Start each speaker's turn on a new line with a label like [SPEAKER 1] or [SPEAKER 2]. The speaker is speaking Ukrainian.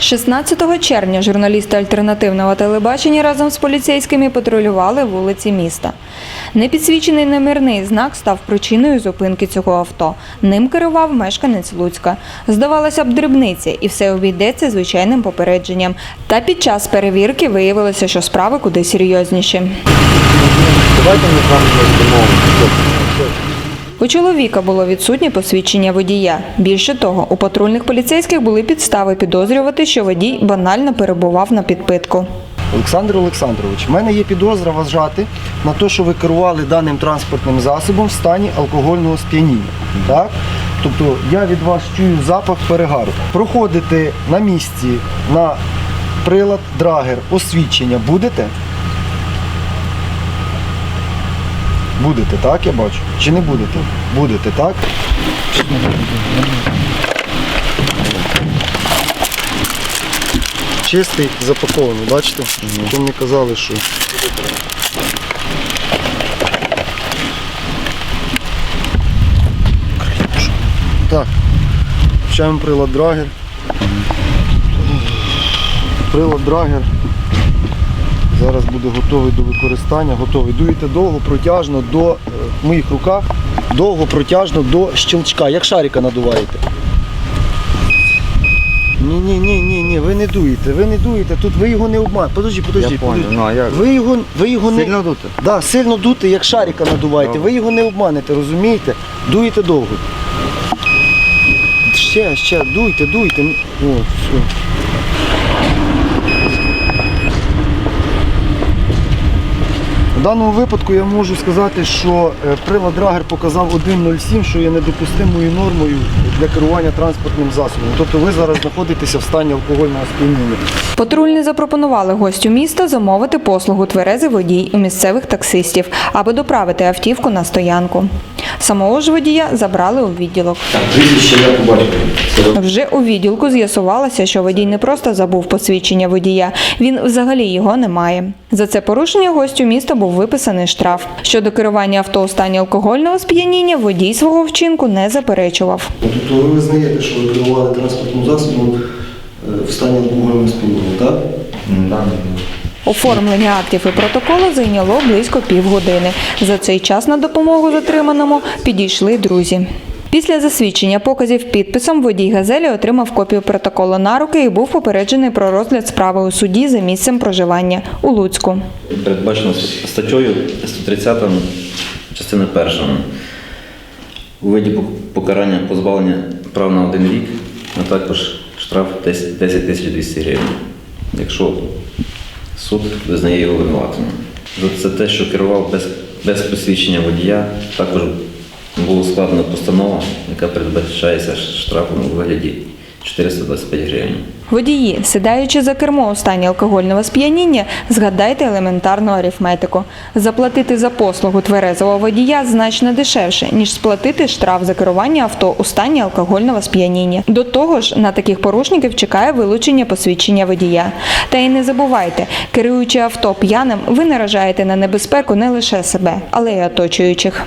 [SPEAKER 1] 16 червня журналісти альтернативного телебачення разом з поліцейськими патрулювали вулиці міста. Непідсвічений номерний знак став причиною зупинки цього авто. Ним керував мешканець Луцька. Здавалося б, дрібниця, і все обійдеться звичайним попередженням. Та під час перевірки виявилося, що справи куди серйозніші.
[SPEAKER 2] Давайте ми з вами.
[SPEAKER 1] У чоловіка було відсутнє посвідчення водія. Більше того, у патрульних поліцейських були підстави підозрювати, що водій банально перебував на підпитку.
[SPEAKER 2] Олександр Олександрович, в мене є підозра вважати на те, що ви керували даним транспортним засобом в стані алкогольного сп'яніння. Так? Тобто я від вас чую запах перегару. Проходите на місці на прилад драгер освідчення будете? Будете, так, я бачу? Чи не будете? Будете, так? Чистий, запакований, бачите? То мені казали, що. Так. Включаємо прилад драгер. Прилад драгер. Зараз буде готовий до використання. Готовий. Дуєте довго, протяжно до е, в моїх руках, довго, протяжно до щелчка, як шарика надуваєте. Ні, ні, ні, ні, ні, ви не дуєте, ви не дуєте. Тут ви його не обманете. Подожди, подожди,
[SPEAKER 3] Я понял,
[SPEAKER 2] подожди.
[SPEAKER 3] ну, а як?
[SPEAKER 2] Ви його, ви його не
[SPEAKER 3] Сильно дути?
[SPEAKER 2] Да, сильно дути, як шарика надуваєте. Ви його не обманете, розумієте? Дуєте довго. Ще, ще, дуйте, дуйте. О, все. Даному випадку я можу сказати, що е, прилад Драгер показав 1.07, що є недопустимою нормою для керування транспортним засобом. Тобто ви зараз знаходитеся в стані алкогольного сп'яніння.
[SPEAKER 1] Патрульні запропонували гостю міста замовити послугу тверези водій у місцевих таксистів, аби доправити автівку на стоянку. Самого ж водія забрали у відділок.
[SPEAKER 4] Прізвище я побачив.
[SPEAKER 1] Вже у відділку з'ясувалося, що водій не просто забув посвідчення водія, він взагалі його не має. За це порушення гостю міста був виписаний штраф. Щодо керування авто у стані алкогольного сп'яніння, водій свого вчинку не заперечував.
[SPEAKER 2] Тобто ви визнаєте, що ви керували транспортним засобом е, в стані алкогольного сп'яніння, так?
[SPEAKER 1] Оформлення актів і протоколу зайняло близько півгодини. За цей час на допомогу затриманому підійшли друзі. Після засвідчення показів підписом водій газелі отримав копію протоколу на руки і був попереджений про розгляд справи у суді за місцем проживання у Луцьку.
[SPEAKER 4] передбачено статтею 130 частина 1. У виді покарання позбавлення прав на один рік, а також штраф 10 10 тисяч 200 гривень, якщо суд визнає його винуватим. За це те, що керував без, без посвідчення водія, також була складена постанова, яка передбачається штрафом у вигляді 425 гривень.
[SPEAKER 1] Водії, сідаючи за кермо у стані алкогольного сп'яніння, згадайте елементарну арифметику. Заплатити за послугу тверезого водія значно дешевше, ніж сплатити штраф за керування авто у стані алкогольного сп'яніння. До того ж, на таких порушників чекає вилучення посвідчення водія. Та й не забувайте, керуючи авто п'яним, ви наражаєте на небезпеку не лише себе, але й оточуючих.